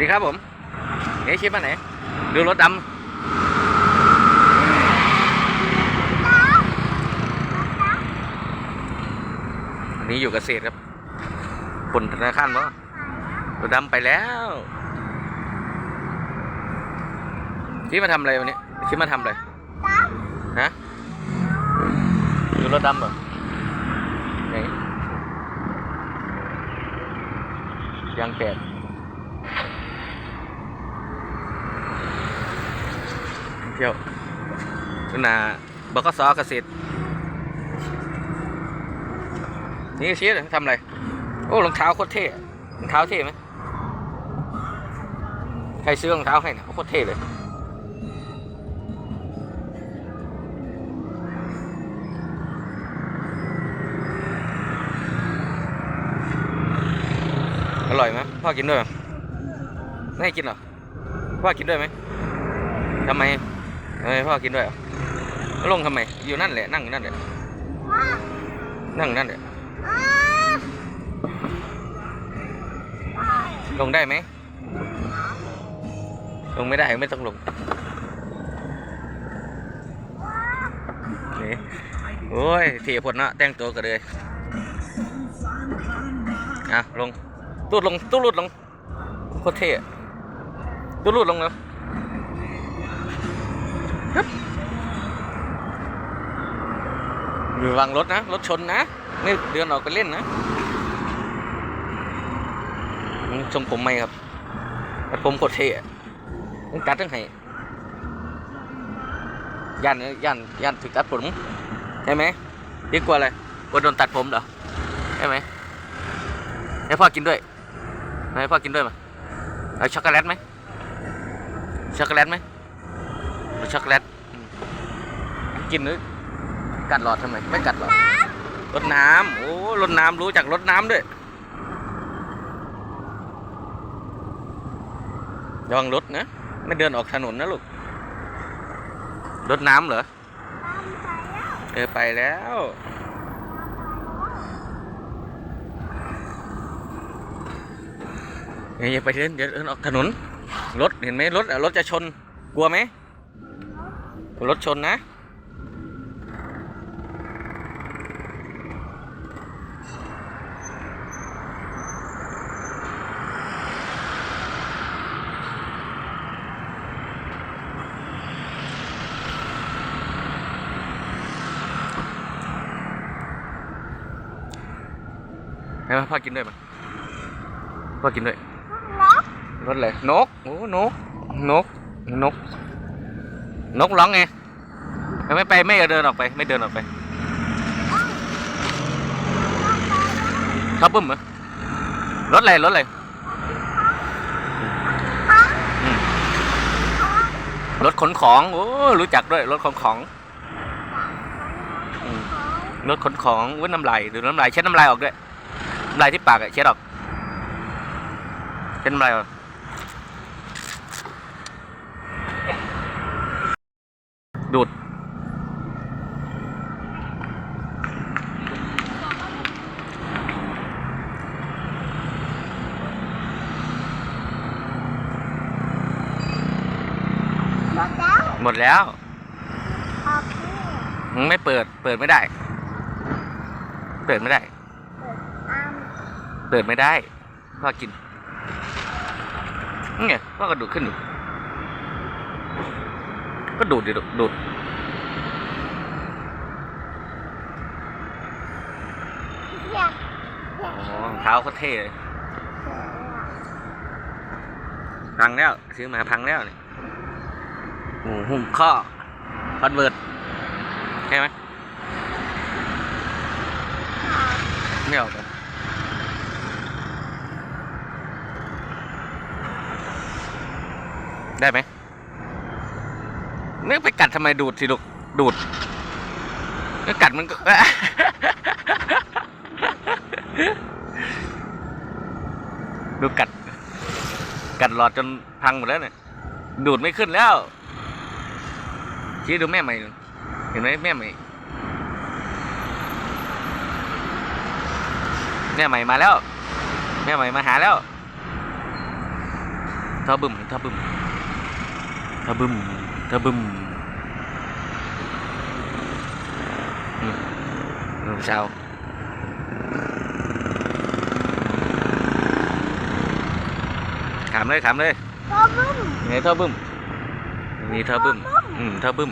ดีครับผมเฮ้ยชิปมาไหน ดูรถดำวันนี้อยู่เกษตรครับบนธนาคารบ่รถดำไปแล้วชิปมาทำอะไรวันนี้ชิปมาทำอะไรฮะดูรถดำเหรอไหนยางแตก เที่ยวนาบกสเกษตรนี่ชี้เลยทำอะไร โอ้รองเท้าโคตรเท่รองเท้าเท่ไหมใครซื้อรองเท้าให้เนี่ยโคตรเท่เลยอร่อยไหมพ่อกินด้วยไหมไม่ให้กินหรอพ่อกินด้วยไหมทำไม ทำไมพ่อกินด้วยอะแล้วลงทำไม อยู่นั่นแหละ นั่งนั่นแหละ นั่งนั่นแหละ ลงได้ไหม ลงไม่ได้ไม่ต้องลงโอ้ยเทียผลนะแต่งตัวกันเลยอะลง ตูดลง ตูดลุดลง โคตรเท่ตูดลุดลงแล้ว ระวังรถนะ รถชนนะไม่เดินออกไปเล่นนะอืมผมไหมครับตัดผมโคตรเท่อะต้องตัดทั้งให้ยันยันยันถึงตัดผมใช่ไหมดีกว่าอะไรกลัวโดนตัดผมเหรอใช่ไหมให้พ่อกินด้วยให้พ่อกินด้วยมาเอาช็อกโกแลตไหมช็อกโกแลตไหม เอาช็อกโกแลตอืมกินหรือกัดหลอดทำไมไม่กัดหรอรดน้ำโอ้รดน้ำรู้จักรดน้ำด้วยระวังรถนะไม่เดินออกถนนนะลูกรดน้ำเหรอเออไปแล้วเฮ้ยอย่าไปเดินเดี๋ยวเดินออกถนนรถเห็นไหมรถอะรถจะชนกลัวไหม รถชนนะ ให้พ่อกินด้วยมั้ยพ่อกินด้วยรถอะไรนก โอ้ นก นก นก นกร้องไงไม่ไปไม่เดินออกไป ไม่เดินออกไปครับปุ้มเหรอรถอะไรรถอะไรรถขนของโอ้รู้จักด้วยรถขนของรถขนของวุ้นน้ำลายดูน้ำลายเช็ดน้ำลายออกด้วยน้ำลายที่ปากอะเช็ดออกเช็ดน้ำลายออกดูด หมดแล้วหมดแล้วขอบคุณไม่เปิด เปิดไม่ได้ เปิดไม่ได้ เปิดน้เปิดไม่ได้พ่อกินเนี่ไงพ่อก็ดูดขึ้นอยู่ก็ดูดดิลูดูดำอยากอยากโอ้รองเท้าเขาเท่เลย พังแล้ว ซื้อมาพังแล้วเนี่โอ้หุ้มข้อคอนเวิร์ตใช่ไหมไม่ออกเลยได้ไหมไม่ไปกัดทำไมดูดสิลูก ดูดก็กัดมันก็ดูกัด กัดหลอดจนพังหมดแล้วเนี่ย ดูดไม่ขึ้นแล้ว ชี้ดูแม่ใหม่ดูเห็นไหมแม่ใหม่ แม่ใหม่มาแล้ว แม่ใหม่มาหาแล้วท่อบึ้มท่อบึ้มท่อบึ้มท่อบึ้มอืมลูกสาวขามเลยขามเลยตัวบึ้มนี่ท่อบึ้ม นี่ท่าบึ้ม อืมท่าบึ้ม